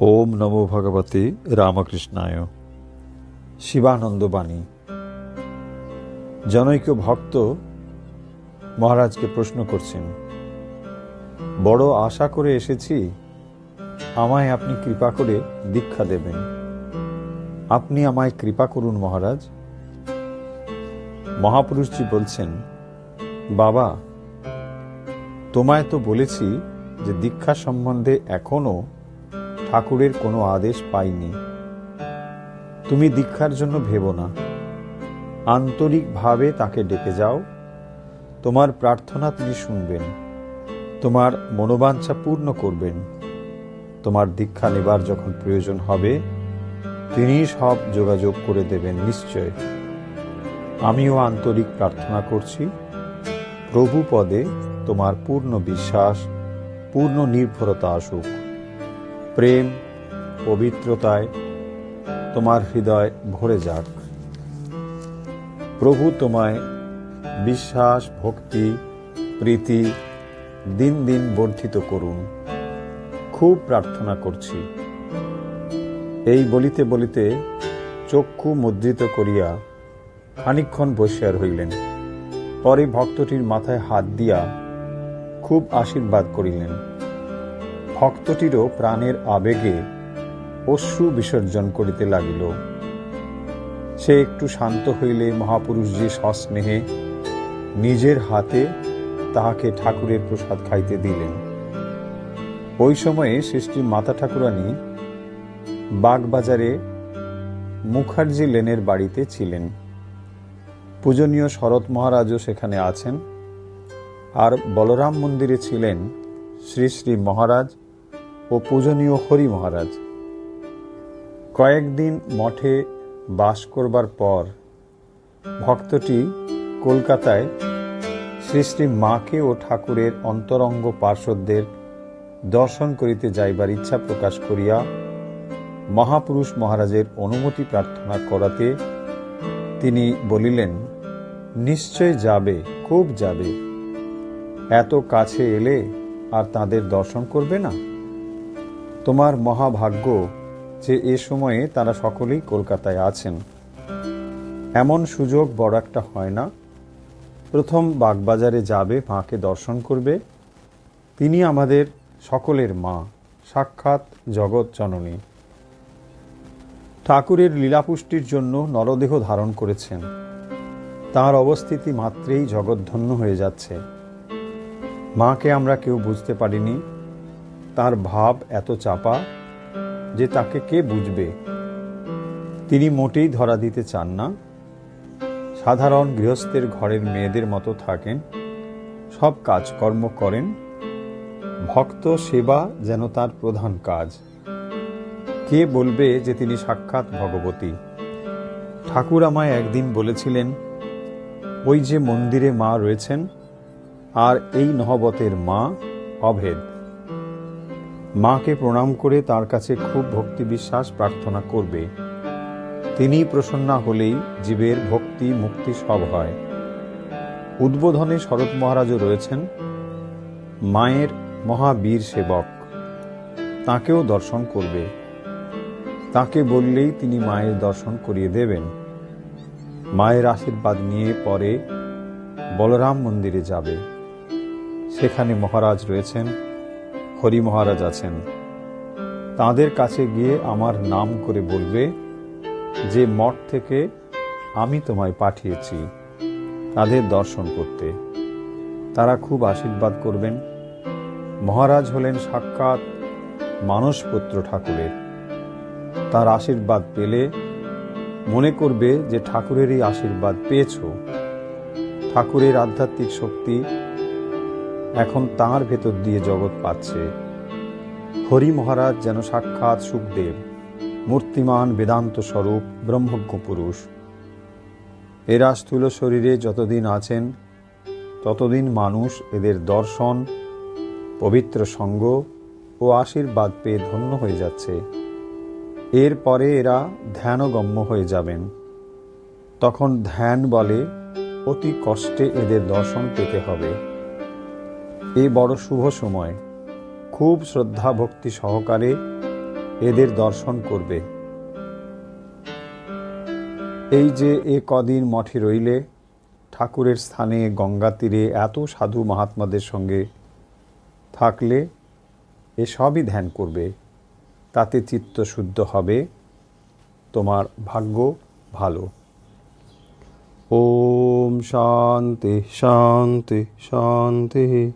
ওম নমো ভগবতে রামকৃষ্ণায়। শিবানন্দ বাণী জনৈক ভক্ত মহারাজকে প্রশ্ন করছেন, বড় আশা করে এসেছি, আমায় আপনি কৃপা করে দীক্ষা দেবেন। আপনি আমায় কৃপা করুন মহারাজ। মহাপুরুষজি বলছেন, বাবা, তোমায় তো বলেছি যে দীক্ষা সম্বন্ধে এখনও ঠাকুরের কোনো আদেশ পাইনি। তুমি দীক্ষার জন্য ভেবো না। আন্তরিকভাবে তাকে ডেকে যাও। তোমার প্রার্থনা তিনি শুনবেন। তোমার মনোবাঞ্ছা পূর্ণ করবেন। তোমার দীক্ষা নেবার যখন প্রয়োজন হবে, তিনি সব যোগাযোগ করে দেবেন নিশ্চয়। আমিও আন্তরিক প্রার্থনা করছি। প্রভু পদে তোমার পূর্ণ বিশ্বাস, পূর্ণ নির্ভরতা আসুক। প্রেম, পবিত্রতায় তোমার হৃদয় ভরে যাক। প্রভু তোমায় বিশ্বাস, ভক্তি, প্রীতি দিন দিন বর্ধিত করুন। খুব প্রার্থনা করছি। এই বলিতে বলিতে চক্ষু মুদ্রিত করিয়া খানিক্ষণ বসিয়া রহিলেন। পরে ভক্তটির মাথায় হাত দিয়া খুব আশীর্বাদ করিলেন। ভক্তটিরও প্রাণের আবেগে অশ্রু বিসর্জন করিতে লাগিল। সে একটু শান্ত হইলে মহাপুরুষ যে সস্নেহে নিজের হাতে তাহাকে ঠাকুরের প্রসাদ খাইতে দিলেন। ওই সময়ে সৃষ্টি মাতা ঠাকুরানী বাগবাজারে মুখার্জি লেনের বাড়িতে ছিলেন। পূজনীয় শরৎ মহারাজও সেখানে আছেন। আর বলরাম মন্দিরে ছিলেন শ্রী শ্রী মহারাজ ও পূজনীয় হরি মহারাজ। কয়েকদিন মঠে বাস করবার পর ভক্তটি কলকাতায় শ্রী শ্রী মাকে ও ঠাকুরের অন্তরঙ্গ পার্শ্বদের দর্শন করিতে যাইবার ইচ্ছা প্রকাশ করিয়া মহাপুরুষ মহারাজের অনুমতি প্রার্থনা করাতে তিনি বলিলেন, নিশ্চয় যাবে, খুব যাবে। এত কাছে এলে আর তাদের দর্শন করবে না? তোমার মহাভাগ্য যে এ সময়ে তারা সকলেই কলকাতায় আছেন। এমন সুযোগ বড় একটা হয় না। প্রথম বাগবাজারে যাবে, মাকে দর্শন করবে। তিনি আমাদের সকলের মা, সাক্ষাৎ জগৎ জননী। ঠাকুরের লীলাপুষ্টির জন্য নরদেহ ধারণ করেছেন। তার অবস্থিতি মাত্রেই জগৎধন্য হয়ে যাচ্ছে। মাকে আমরা কেউ বুঝতে পারিনি। তার ভাব এত চাপা যে তাকে কে বুঝবে? তিনি মোটেই ধরা দিতে চান না। সাধারণ গৃহস্থের ঘরের মেয়েদের মতো থাকেন, সব কাজকর্ম করেন, ভক্ত সেবা যেন তার প্রধান কাজ। কে বলবে যে তিনি সাক্ষাৎ ভগবতী? ঠাকুর আমায় একদিন বলেছিলেন, ওই যে মন্দিরে মা রয়েছেন, আর এই নহবতের মা অভেদ। মাকে প্রণাম করে তার কাছে খুব ভক্তি বিশ্বাস প্রার্থনা করবে। তিনি প্রসন্না হলেই জীবের ভক্তি মুক্তি সব হয়। উদ্বোধনে শরৎ মহারাজও রয়েছেন। মায়ের মহাবীর সেবক। তাকেও দর্শন করবে। তাকে বললেই তিনি মায়ের দর্শন করিয়ে দেবেন। মায়ের আশীর্বাদ নিয়ে পরে বলরাম মন্দিরে যাবে। সেখানে মহারাজ রয়েছেন। হরি মহারাজ আছেন। তাদের কাছে গিয়ে আমার নাম করে বলবে, যে মঠ থেকে আমি তোমায় পাঠিয়েছি তাদের দর্শন করতে। তারা খুব আশীর্বাদ করবেন। মহারাজ হলেন সাক্ষাৎ মানসপুত্র ঠাকুরের। তার আশীর্বাদ পেলে মনে করবে যে ঠাকুরেরই আশীর্বাদ পেয়েছ। ঠাকুরের আধ্যাত্মিক শক্তি এখন তাঁর ভেতর দিয়ে জগৎ পাচ্ছে। হরি মহারাজ যেন সাক্ষাৎ সুখদেব, মূর্তিমান বেদান্ত স্বরূপ, ব্রহ্মজ্ঞ পুরুষ। এরা স্থূল শরীরে যতদিন আছেন, ততদিন মানুষ এদের দর্শন, পবিত্র সঙ্গ ও আশীর্বাদ পেয়ে ধন্য হয়ে যাচ্ছে। এরপরে এরা ধ্যানগম্য হয়ে যাবেন। তখন ধ্যান বলে অতি কষ্টে এদের দর্শন পেতে হবে। এ বড় শুভ সময়। খুব শ্রদ্ধা ভক্তি সহকারে এদের দর্শন করবে। এই যে এ কদিন মঠে রইলে, ঠাকুরের স্থানে, গঙ্গা তীরে এত সাধু মহাত্মাদের সঙ্গে থাকলে এসবই ধ্যান করবে। তাতে চিত্ত শুদ্ধ হবে। তোমার ভাগ্য ভালো। ওম শান্তি শান্তি শান্তি।